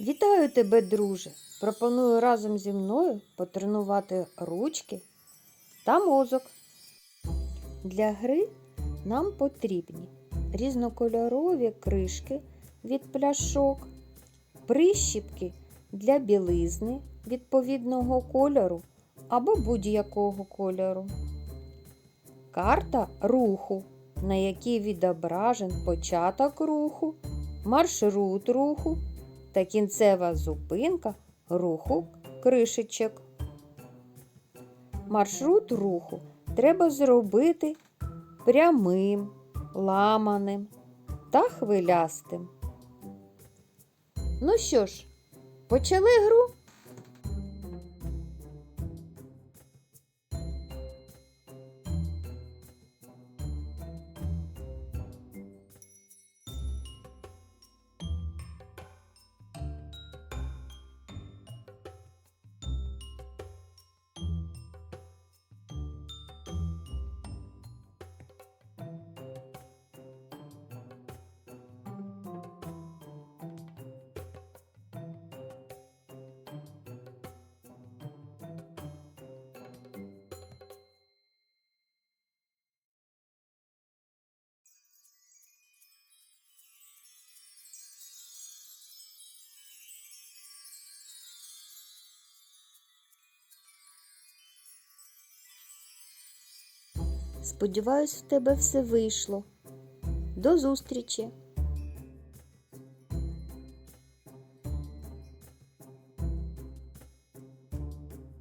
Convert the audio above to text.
Вітаю тебе, друже! Пропоную разом зі мною потренувати ручки та мозок. Для гри нам потрібні різнокольорові кришки від пляшок, прищіпки для білизни відповідного кольору або будь-якого кольору, карта руху, на якій відображен початок руху, маршрут руху та кінцева зупинка руху кришечок. Маршрут руху треба зробити прямим, ламаним та хвилястим. Ну що ж, почали гру? Сподіваюсь, в тебе все вийшло. До зустрічі!